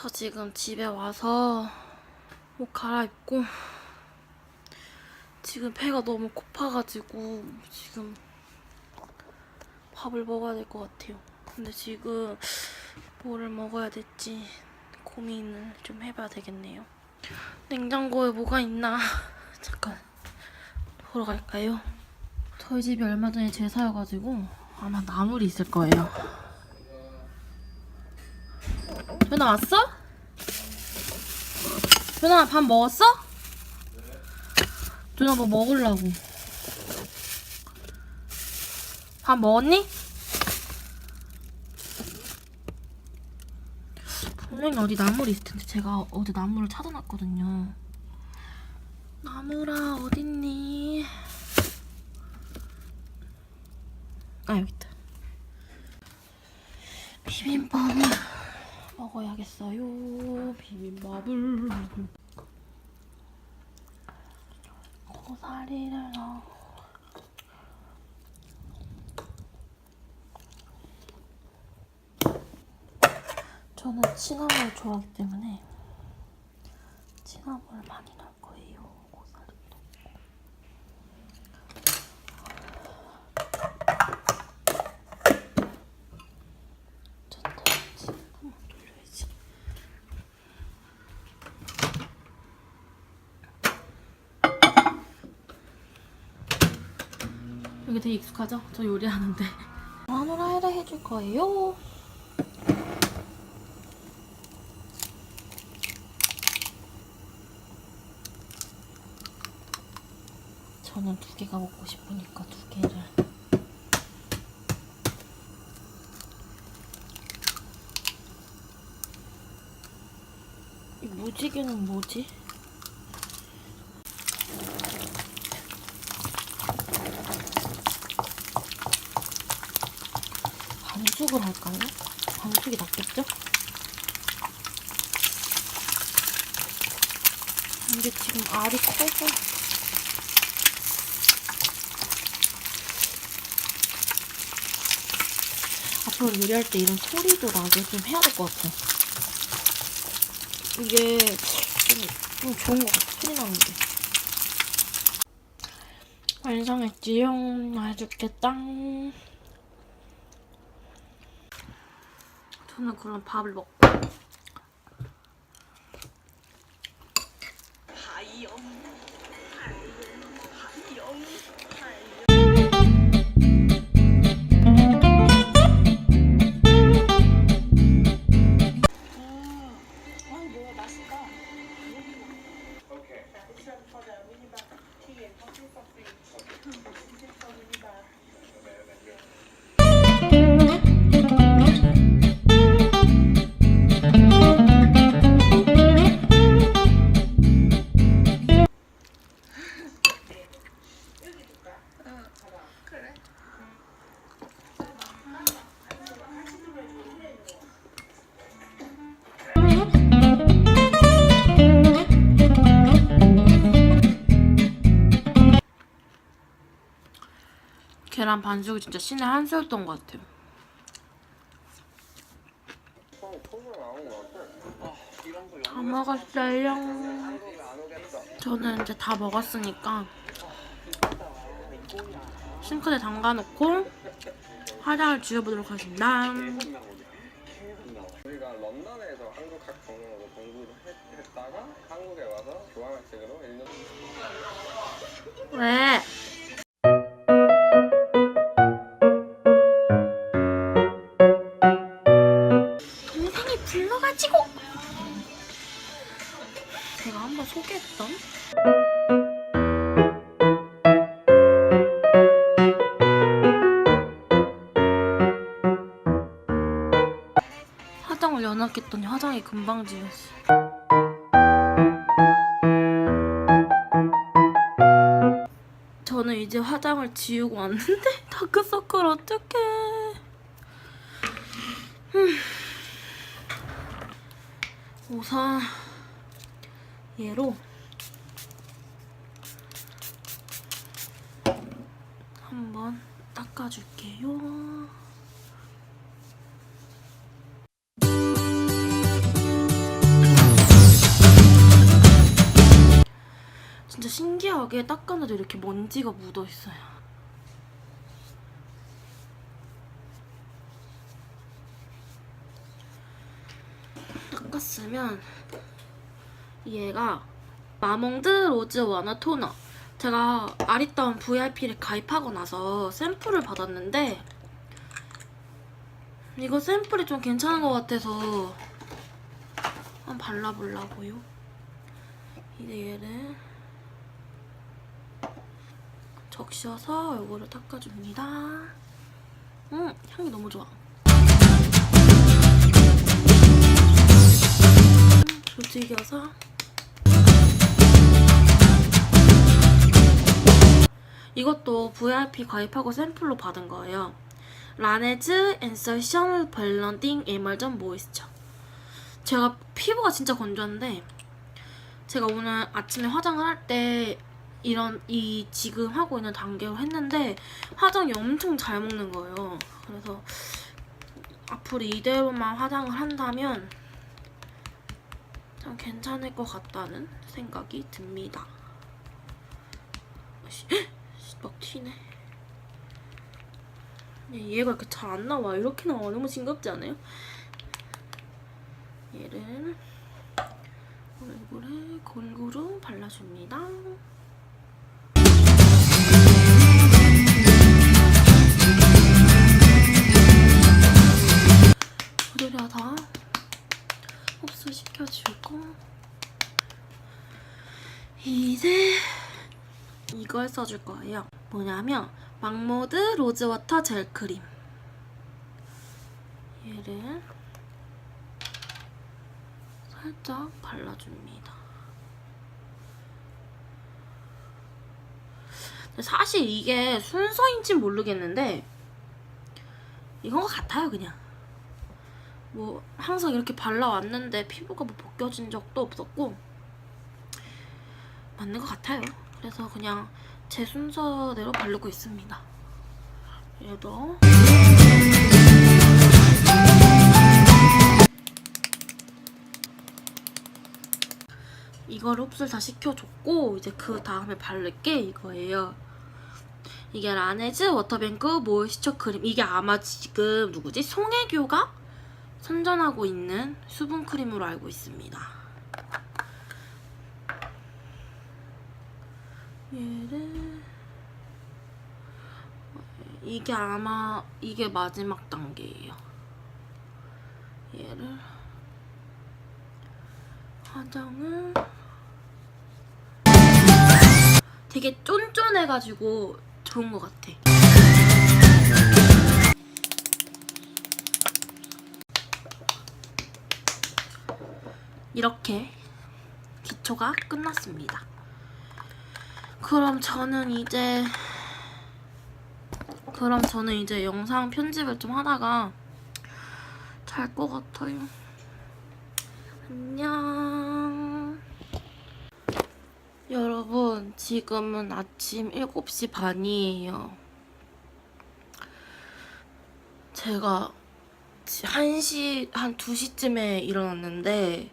저 지금 집에 와서 옷 갈아입고 지금 배가 너무 고파가지고 지금 밥을 먹어야 될 것 같아요. 근데 지금 뭐를 먹어야 될지 고민을 좀 해봐야 되겠네요. 냉장고에 뭐가 있나 잠깐 보러 갈까요? 저희 집이 얼마 전에 제사여가지고 아마 나물이 있을 거예요. 누나 왔어? 누나 밥 먹었어? 누나 뭐 먹으려고? 밥 먹었니? 분명히 어디 나물이 있을 텐데 제가 어제 나물을 찾아놨거든요. 나물아 어딨니? 아 여기 있다. 비빔밥을 먹어야겠어요. 비빔밥을 고사리를 넣어. 저는 진함을 좋아하기 때문에 진함을 많이 거예요. 고사리 넣고. 좋다. 한번 돌려야지. 여기 되게 익숙하죠? 저 요리하는데. 마누라를 해줄 거예요. 저는 두 개가 먹고 싶으니까 두 개를. 이 무지개는 뭐지? 반숙을 할까요? 반숙이 낫겠죠? 이게 지금 알이 커서 앞으로 요리할 때 이런 소리도 나게 좀 해야 될 것 같아. 이게 좀, 좀 좋은 것 같아, 소리 나는 게. 완성했지요. 맛있겠다. 저는 그럼 밥을 먹고 계란 반숙이 진짜 신의 한 수였던 것 같아요. 다 먹었어요. 저는 이제 다 먹었으니까 싱크대 담가놓고 화장을 지워보도록 하겠습니다. 우리가 런던에서 한국 학 경영으로 공부를 했, 했다가 한국에 와서 교환학생으로 1년 왜? 소개했던 화장을 연합했더니 화장이 금방 지웠어. 저는 이제 화장을 지우고 왔는데 다크서클 어떡해 음. 우선 얘로 한번 닦아줄게요. 진짜 신기하게 닦아놔도 이렇게 먼지가 묻어있어요. 닦았으면 얘가 마몽드 로즈 워너 토너 제가 아리따운 VIP를 가입하고 나서 샘플을 받았는데 이거 샘플이 좀 괜찮은 것 같아서 한번 발라보려고요. 이제 얘를 적셔서 요거를 닦아줍니다. 음, 향이 너무 좋아. 음, 조직여서 이것도 VIP 가입하고 샘플로 받은 거예요. 라네즈 앤서션 블런딩 에멀전 모이스처. 제가 피부가 진짜 건조한데 제가 오늘 아침에 화장을 할 때 이런 이 지금 하고 있는 단계로 했는데 화장이 엄청 잘 먹는 거예요. 그래서 앞으로 이대로만 화장을 한다면 참 괜찮을 것 같다는 생각이 듭니다. 씨, 씨, 막 튀네. 얘- 얘가 이렇게 잘 안 나와. 이렇게 나와. 너무 징겁지 않아요? 얘를 얼굴에 골고루 발라줍니다. 부드려서 흡수시켜주고 이제 이걸 써줄 거예요. 뭐냐면 막모드 로즈워터 젤 크림. 얘를 살짝 발라줍니다. 사실 이게 순서인진 모르겠는데 이건 것 같아요 그냥. 뭐 항상 이렇게 발라왔는데 피부가 뭐 벗겨진 적도 없었고 맞는 것 같아요. 그래서 그냥 제 순서대로 바르고 있습니다. 얘도 이거를 흡수를 다 시켜줬고 이제 그 다음에 바를 게 이거예요. 이게 라네즈 워터뱅크 모이스처 크림. 이게 아마 지금 누구지? 송혜교가 선전하고 있는 수분 크림으로 알고 있습니다. 얘를 이게 아마 이게 마지막 단계예요. 얘를 화장을 되게 쫀쫀해가지고 좋은 것 같아. 이렇게 기초가 끝났습니다. 그럼 저는 이제 그럼 저는 이제 영상 편집을 좀 하다가 잘 것 같아요. 안녕. 여러분, 지금은 아침 7시 반이에요. 제가 1시, 한 2시쯤에 일어났는데,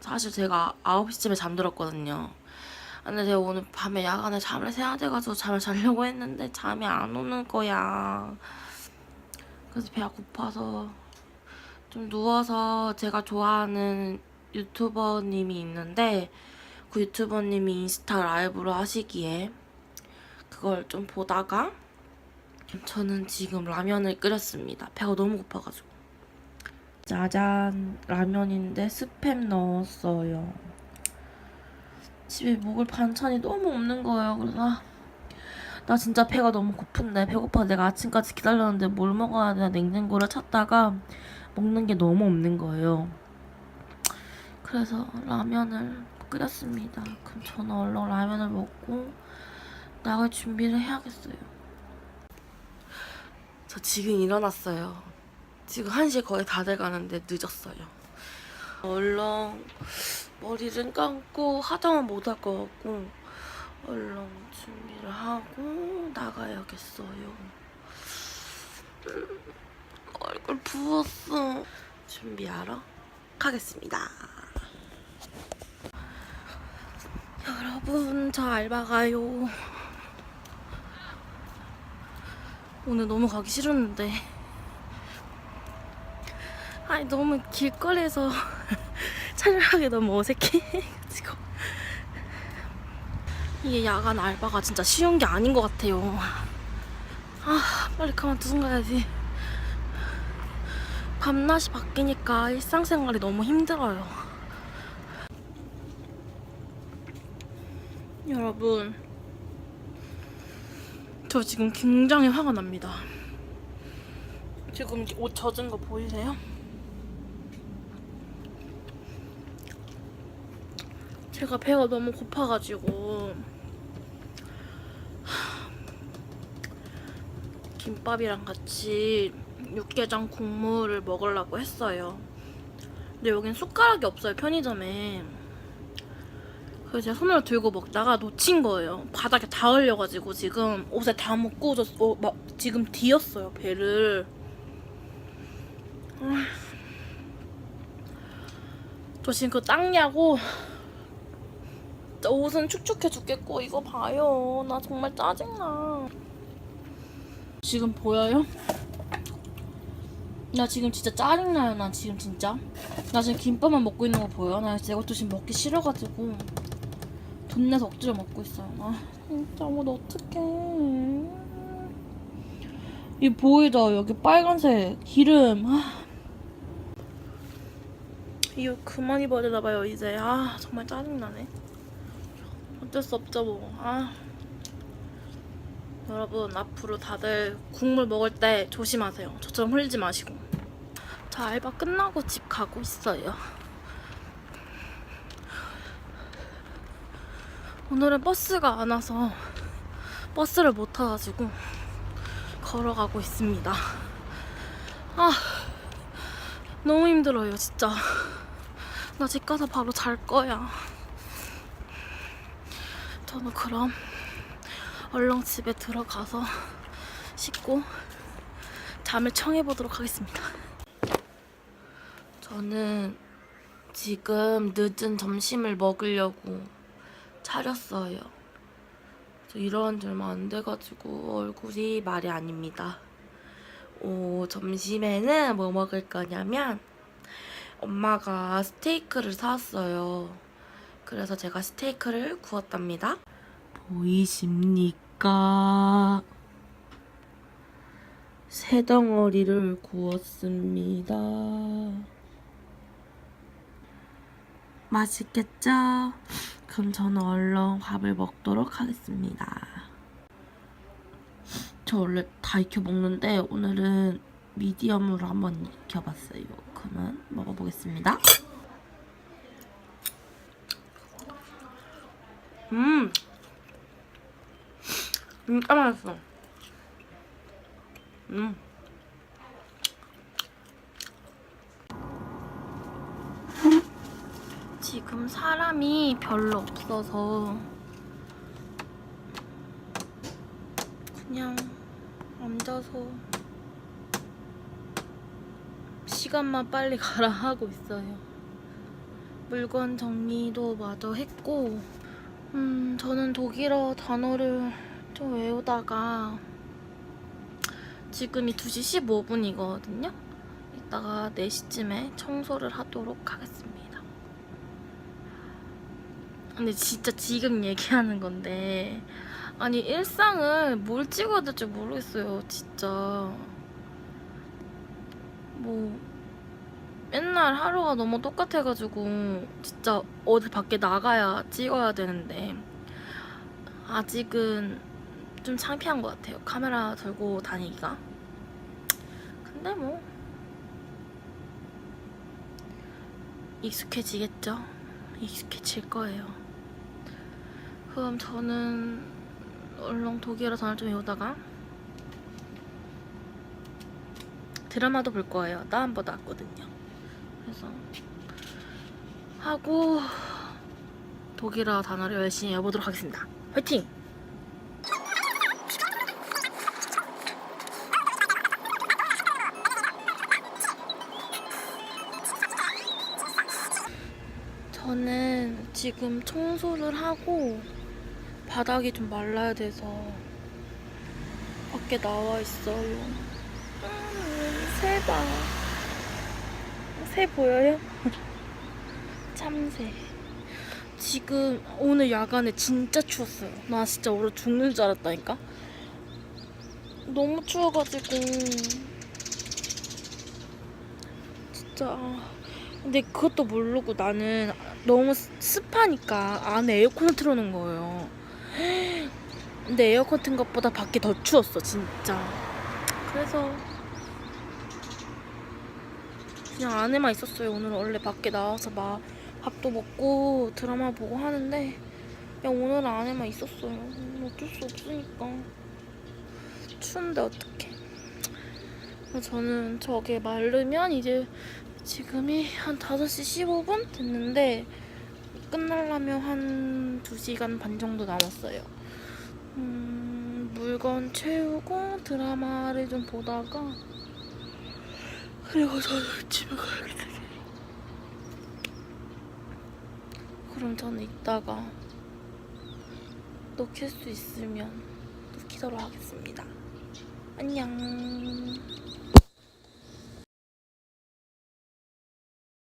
사실 제가 9시쯤에 잠들었거든요. 근데 제가 오늘 밤에 야간에 잠을 새야 돼가지고 잠을 자려고 했는데 잠이 안 오는 거야. 그래서 배가 고파서 좀 누워서 제가 좋아하는 유튜버님이 있는데 그 유튜버님이 인스타 라이브로 하시기에 그걸 좀 보다가 저는 지금 라면을 끓였습니다. 배가 너무 고파가지고. 짜잔 라면인데 스팸 넣었어요. 집에 먹을 반찬이 너무 없는 거예요. 그래서 아, 나 진짜 배가 너무 고픈데 배고파 내가 아침까지 기다렸는데 뭘 먹어야 되나 냉장고를 찾다가 먹는 게 너무 없는 거예요. 그래서 라면을 끓였습니다. 그럼 저는 얼른 라면을 먹고 나갈 준비를 해야겠어요. 저 지금 일어났어요. 지금 1시 거의 다 돼가는데 늦었어요. 얼른 머리를 감고 화장은 못할 것 같고 얼른 준비를 하고 나가야겠어요. 음, 얼굴 부었어. 준비하러 가겠습니다. 여러분 저 알바 가요. 오늘 너무 가기 싫었는데 아니 너무 길거리에서 촬영하기 너무 어색해가지고 이게 야간 알바가 진짜 쉬운 게 아닌 것 같아요. 아 빨리 그만두고 가야지. 밤낮이 바뀌니까 일상생활이 너무 힘들어요. 여러분, 저 지금 굉장히 화가 납니다. 지금 옷 젖은 거 보이세요? 제가 배가 너무 고파가지고 하, 김밥이랑 같이 육개장 국물을 먹으려고 했어요. 근데 여긴 숟가락이 없어요 편의점에. 그래서 제가 손으로 들고 먹다가 놓친 거예요. 바닥에 다 흘려가지고 지금 옷에 다 묻고 졌 어, 막 지금 뒤었어요 배를. 아. 저 지금 그 닦냐고 진짜 옷은 축축해 죽겠고 이거 봐요. 나 정말 짜증나. 지금 보여요? 나 지금 진짜 짜증나요. 나 지금 진짜. 나 지금 김밥만 먹고 있는 거 보여? 나 진짜 이것도 지금 먹기 싫어가지고 돈 내서 억지로 먹고 있어요. 아 진짜 뭐 어떡해. 이 보이죠? 여기 빨간색 기름. 아. 이거 그만 입어야 되나 봐요 이제. 아 정말 짜증나네. 어쩔 수 없죠 뭐. 아. 여러분 앞으로 다들 국물 먹을 때 조심하세요. 저처럼 흘리지 마시고. 저 알바 끝나고 집 가고 있어요. 오늘은 버스가 안 와서 버스를 못 타가지고 걸어가고 있습니다. 아 너무 힘들어요 진짜. 나 집 가서 바로 잘 거야. 저는 그럼 얼렁 집에 들어가서 씻고 잠을 청해 보도록 하겠습니다. 저는 지금 늦은 점심을 먹으려고 차렸어요. 저 일어난 지 얼마 안 돼가지고 얼굴이 말이 아닙니다. 오, 점심에는 뭐 먹을 거냐면 엄마가 스테이크를 사왔어요. 그래서 제가 스테이크를 구웠답니다. 보이십니까? 새 덩어리를 구웠습니다. 맛있겠죠? 그럼 저는 얼른 밥을 먹도록 하겠습니다. 저 원래 다 익혀 먹는데 오늘은 미디엄으로 한번 익혀봤어요. 그러면 먹어보겠습니다. 음, 진짜 맛있어. 음. 지금 사람이 별로 없어서 그냥 앉아서 시간만 빨리 가라 하고 있어요. 물건 정리도 마저 했고, 음, 저는 독일어 단어를 좀 외우다가 지금이 2시 15분이거든요. 이따가 4시쯤에 청소를 하도록 하겠습니다. 근데 진짜 지금 얘기하는 건데 아니 일상을 뭘 찍어야 될지 모르겠어요 진짜 뭐 맨날 하루가 너무 똑같아가지고 진짜 어디 밖에 나가야 찍어야 되는데 아직은 좀 창피한 것 같아요 카메라 들고 다니기가 근데 뭐 익숙해지겠죠 익숙해질 거예요 그럼 저는 얼렁 독일어 단어 좀 외우다가 드라마도 볼 거예요. 다운받아 왔거든요. 그래서 하고 독일어 단어를 열심히 외워보도록 하겠습니다. 화이팅! 저는 지금 청소를 하고 바닥이 좀 말라야 돼서 밖에 나와 있어요. 음, 새 봐. 새 보여요? 참새. 지금 오늘 야간에 진짜 추웠어요. 나 진짜 얼어 죽는 줄 알았다니까. 너무 추워가지고 진짜 아, 근데 그것도 모르고 나는 너무 습- 습하니까 안에 에어컨을 틀어놓은 거예요. 근데 에어컨 튼 것보다 밖이 더 추웠어 진짜. 그래서 그냥 안에만 있었어요. 오늘 원래 밖에 나와서 막 밥도 먹고 드라마 보고 하는데 그냥 오늘은 안에만 있었어요. 음, 어쩔 수 없으니까. 추운데 어떡해. 저는 저게 마르면 이제 지금이 한 5시 15분 됐는데 끝나려면 한 2시간 반 정도 남았어요. 음, 물건 채우고 드라마를 좀 보다가 그리고 저는 집에 가야겠어요. 그럼 저는 이따가 또켤수 있으면 또 키도록 하겠습니다. 안녕.